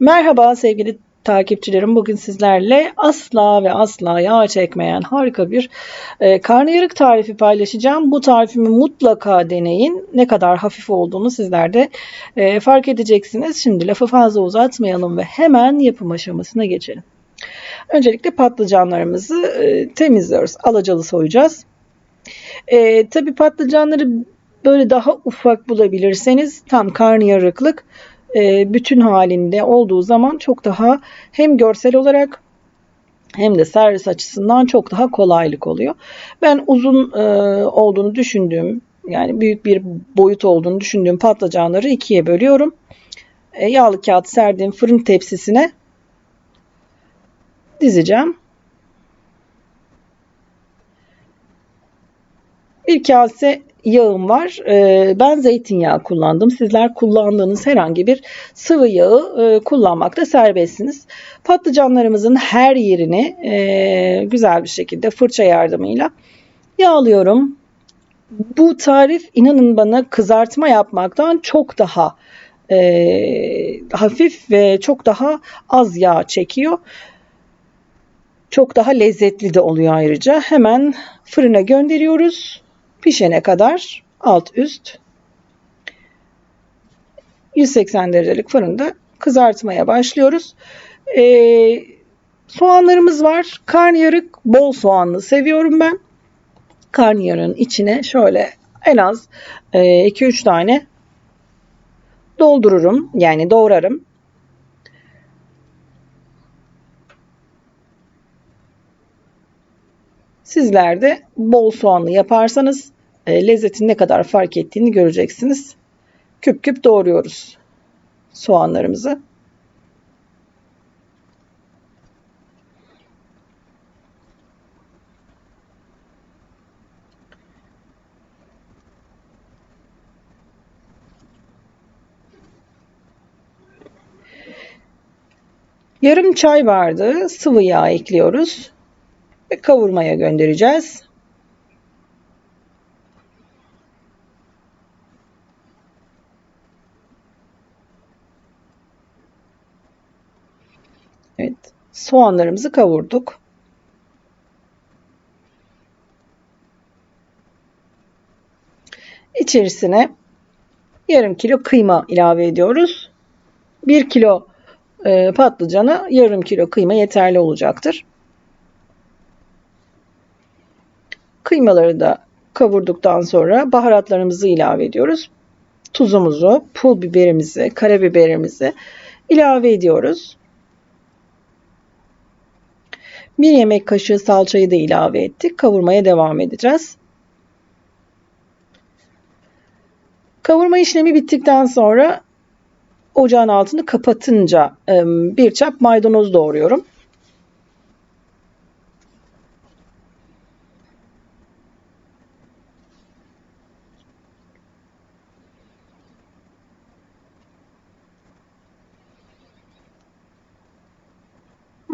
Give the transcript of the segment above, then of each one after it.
Merhaba sevgili takipçilerim. Bugün sizlerle asla ve asla yağ çekmeyen harika bir e, karnıyarık tarifi paylaşacağım. Bu tarifimi mutlaka deneyin. Ne kadar hafif olduğunu sizler de e, fark edeceksiniz. Şimdi lafı fazla uzatmayalım ve hemen yapım aşamasına geçelim. Öncelikle patlıcanlarımızı e, temizliyoruz. Alacalı soyacağız. E, tabii patlıcanları böyle daha ufak bulabilirseniz tam karnıyarıklık e, bütün halinde olduğu zaman çok daha hem görsel olarak hem de servis açısından çok daha kolaylık oluyor. Ben uzun e, olduğunu düşündüğüm yani büyük bir boyut olduğunu düşündüğüm patlıcanları ikiye bölüyorum. E, yağlı kağıt serdiğim fırın tepsisine dizeceğim. Bir kase yağım var. Ee, ben zeytinyağı kullandım. Sizler kullandığınız herhangi bir sıvı yağı e, kullanmakta serbestsiniz. Patlıcanlarımızın her yerini e, güzel bir şekilde fırça yardımıyla yağlıyorum. Bu tarif inanın bana kızartma yapmaktan çok daha e, hafif ve çok daha az yağ çekiyor. Çok daha lezzetli de oluyor ayrıca. Hemen fırına gönderiyoruz pişene kadar alt üst 180 derecelik fırında kızartmaya başlıyoruz. Ee, soğanlarımız var. Karnıyarık bol soğanlı seviyorum ben. Karnıyarın içine şöyle en az 2-3 e, tane doldururum. Yani doğrarım. Sizler de bol soğanlı yaparsanız lezzetin ne kadar fark ettiğini göreceksiniz. Küp küp doğruyoruz soğanlarımızı. Yarım çay bardağı sıvı yağ ekliyoruz ve kavurmaya göndereceğiz. Evet, soğanlarımızı kavurduk. İçerisine yarım kilo kıyma ilave ediyoruz. Bir kilo e, patlıcana yarım kilo kıyma yeterli olacaktır. Kıymaları da kavurduktan sonra baharatlarımızı ilave ediyoruz. Tuzumuzu, pul biberimizi, karabiberimizi ilave ediyoruz. Bir yemek kaşığı salçayı da ilave ettik. Kavurmaya devam edeceğiz. Kavurma işlemi bittikten sonra ocağın altını kapatınca bir çap maydanoz doğruyorum.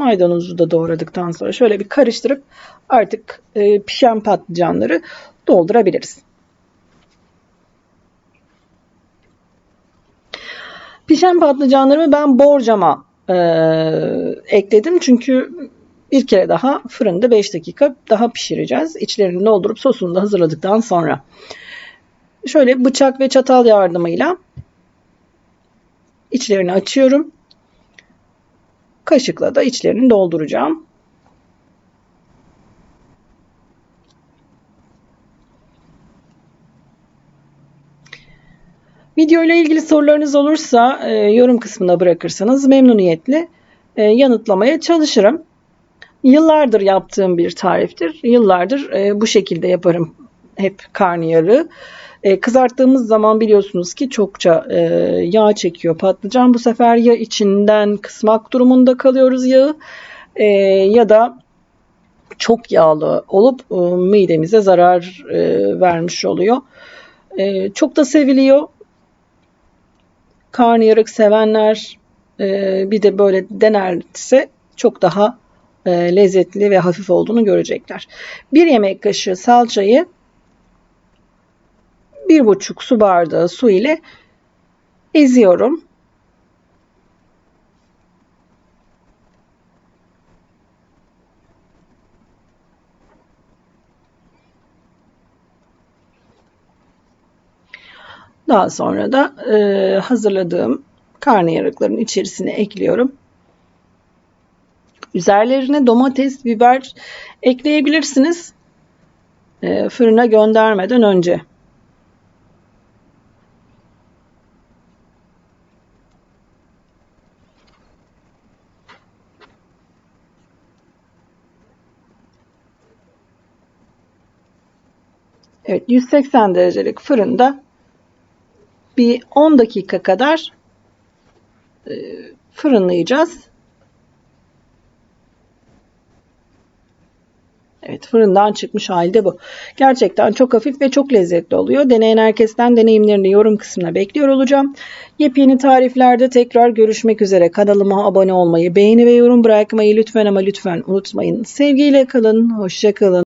Maydanozu da doğradıktan sonra şöyle bir karıştırıp artık e, pişen patlıcanları doldurabiliriz. Pişen patlıcanlarımı ben borcama e, ekledim. Çünkü bir kere daha fırında 5 dakika daha pişireceğiz. İçlerini doldurup sosunu da hazırladıktan sonra. Şöyle bıçak ve çatal yardımıyla içlerini açıyorum. Kaşıkla da içlerini dolduracağım. Video ilgili sorularınız olursa e, yorum kısmına bırakırsanız memnuniyetle e, yanıtlamaya çalışırım. Yıllardır yaptığım bir tariftir. Yıllardır e, bu şekilde yaparım hep karnıyarı. E, kızarttığımız zaman biliyorsunuz ki çokça e, yağ çekiyor patlıcan. Bu sefer ya içinden kısmak durumunda kalıyoruz yağı e, ya da çok yağlı olup e, midemize zarar e, vermiş oluyor. E, çok da seviliyor. Karnıyarık sevenler e, bir de böyle denerse çok daha e, lezzetli ve hafif olduğunu görecekler. Bir yemek kaşığı salçayı bir buçuk su bardağı su ile eziyorum. Daha sonra da e, hazırladığım karnıyarıkların içerisine ekliyorum. Üzerlerine domates, biber ekleyebilirsiniz. E, fırına göndermeden önce. Evet 180 derecelik fırında bir 10 dakika kadar e, fırınlayacağız. Evet fırından çıkmış halde bu. Gerçekten çok hafif ve çok lezzetli oluyor. Deneyen herkesten deneyimlerini yorum kısmına bekliyor olacağım. Yepyeni tariflerde tekrar görüşmek üzere. Kanalıma abone olmayı, beğeni ve yorum bırakmayı lütfen ama lütfen unutmayın. Sevgiyle kalın, hoşça kalın.